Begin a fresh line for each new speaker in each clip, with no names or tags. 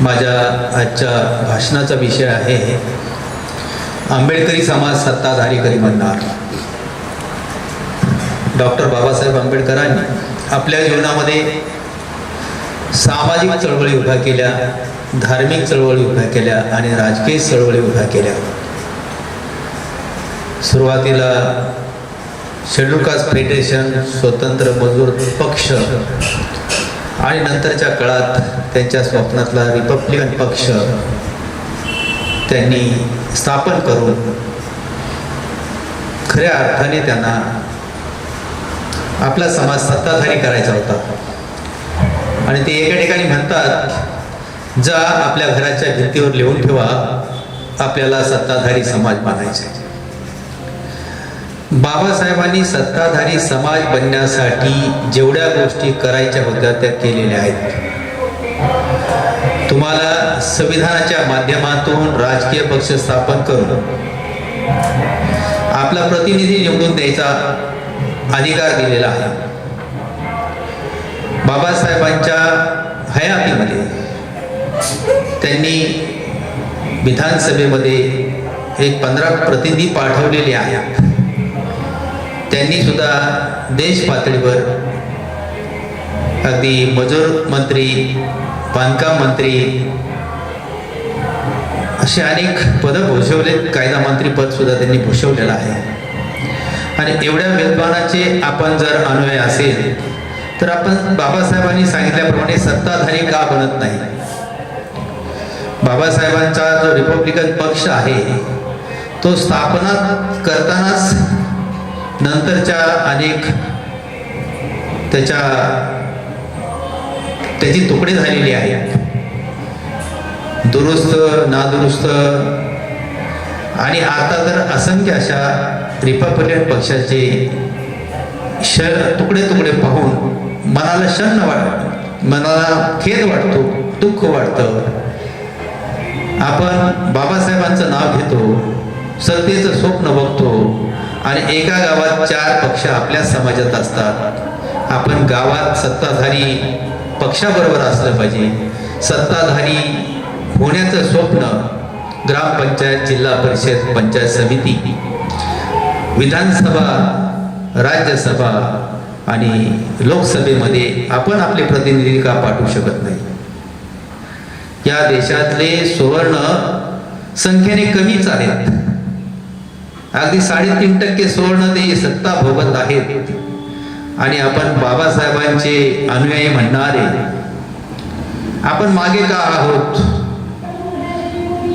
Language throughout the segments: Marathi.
माझ्या आजच्या भाषणाचा विषय आहे आंबेडकरी समाज सत्ताधारी करी म्हणणार डॉक्टर बाबासाहेब आंबेडकरांनी आपल्या जीवनामध्ये सामाजिक चळवळी उभ्या केल्या धार्मिक चळवळी उभ्या केल्या आणि राजकीय चळवळी उभ्या केल्या. सुरुवातीला शेड्यूल कास्ट फेडरेशन स्वतंत्र मजूर पक्ष आणि नंतरच्या काळात त्यांच्या स्वप्नातला रिपब्लिकन पक्ष त्यांनी स्थापन करून खऱ्या अर्थाने त्यांना आपला समाज सत्ताधारी करायचा होता आणि ते एका ठिकाणी म्हणतात जा आपल्या घराच्या भिंतीवर लिहून ठेवा आपल्याला सत्ताधारी समाज मानायचे आहे." बाबासाहेबांनी सत्ताधारी समाज बनण्यासाठी जेवढ्या गोष्टी करायच्या होत्या त्या केलेल्या आहेत. तुम्हाला संविधानाच्या माध्यमातून राजकीय पक्ष स्थापन करून आपला प्रतिनिधी निवडून द्यायचा अधिकार दिलेला आहे. बाबासाहेबांच्या हयातीमध्ये त्यांनी विधानसभेमध्ये एक पंधरा प्रतिनिधी पाठवलेले आहेत. त्यांनी सुद्धा देश पातळीवर अगदी मजूर मंत्री बांधकाम मंत्री असे अनेक पदं भूषवले कायदा मंत्री पद सुद्धा त्यांनी भूषवलेलं आहे. आणि एवढ्या वेदवानाचे आपण जर अन्वय असेल तर आपण बाबासाहेबांनी सांगितल्याप्रमाणे सत्ताधारी का बनत नाही? बाबासाहेबांचा जो रिपब्लिकन पक्ष आहे तो स्थापना करताना नंतरच्या अनेक त्याच्या त्याची तुकडे झालेली आहेत दुरुस्त नादुरुस्त आणि आता तर असंख्य अशा रिपब्लिकन पक्षाचे श तुकडे तुकडे पाहून मनाला शन्न वाट मनाला खेद वाटतो दुःख वाटतं. आपण बाबासाहेबांचं नाव घेतो सत्तेचं स्वप्न बघतो. आणि एका गावात चार पक्ष आपल्या समाजात असतात. आपण गावात सत्ताधारी पक्षाबरोबर असलं पाहिजे. सत्ताधारी होण्याचं स्वप्न ग्रामपंचायत जिल्हा परिषद पंचायत समिती विधानसभा राज्यसभा आणि लोकसभेमध्ये आपण आपले प्रतिनिधी का पाठवू शकत नाही? या देशातले सुवर्ण संख्येने कमीच आहेत. अगदी साडेतीन टक्के सुवर्ण ते सत्ता भोगत आहेत. आणि आपण बाबासाहेबांचे अनुयायी म्हणणारे आपण मागे का आहोत?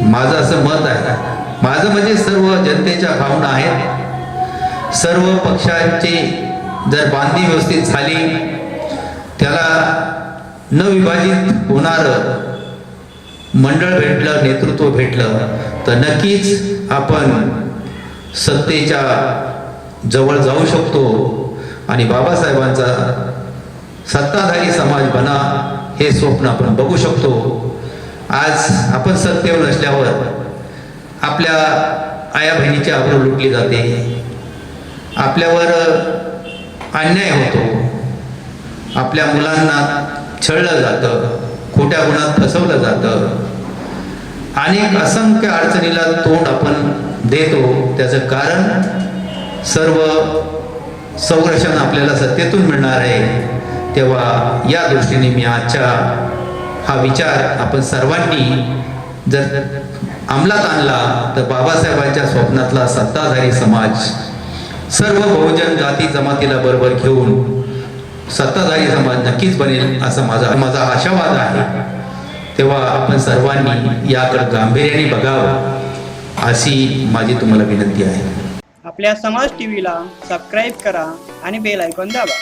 माझं असं मत आहे. माझं म्हणजे सर्व जनतेच्या भावना आहेत. सर्व पक्षांची जर बांधणी व्यवस्थित झाली त्याला न विभाजित होणारं मंडळ भेटलं नेतृत्व भेटलं तर नक्कीच आपण सत्तेच्या जवळ जाऊ शकतो आणि बाबासाहेबांचा सत्ताधारी समाज बना हे स्वप्न आपण बघू शकतो. आज आपण सत्तेवर नसल्यावर आपल्या आया बहिणीची आबरू लुटली जाते. आपल्यावर अन्याय होतो. आपल्या मुलांना छळलं जातं. खोट्या गुणात फसवलं जातं. अनेक असंख्य अडचणीला तोंड आपण देतो. त्याचं कारण सर्व संरक्षण आपल्याला सत्तेतून मिळणार आहे. तेव्हा या दृष्टीने मी आजच्या हा विचार आपण सर्वांनी जर अंमलात आणला तर बाबासाहेबांच्या स्वप्नातला सत्ताधारी समाज सर्व बहुजन जाती जमातीला बरोबर घेऊन सत्ताधारी समाज नक्कीच बनेल असा माझा माझा आशावाद आहे. तेव्हा आपण सर्वांनी याकडे गांभीर्याने बघावं. अशी माझी तुम्हाला विनंती आहे.
आपल्या समाज टीव्हीला सबस्क्राईब करा आणि बेल आयकॉन दाबा.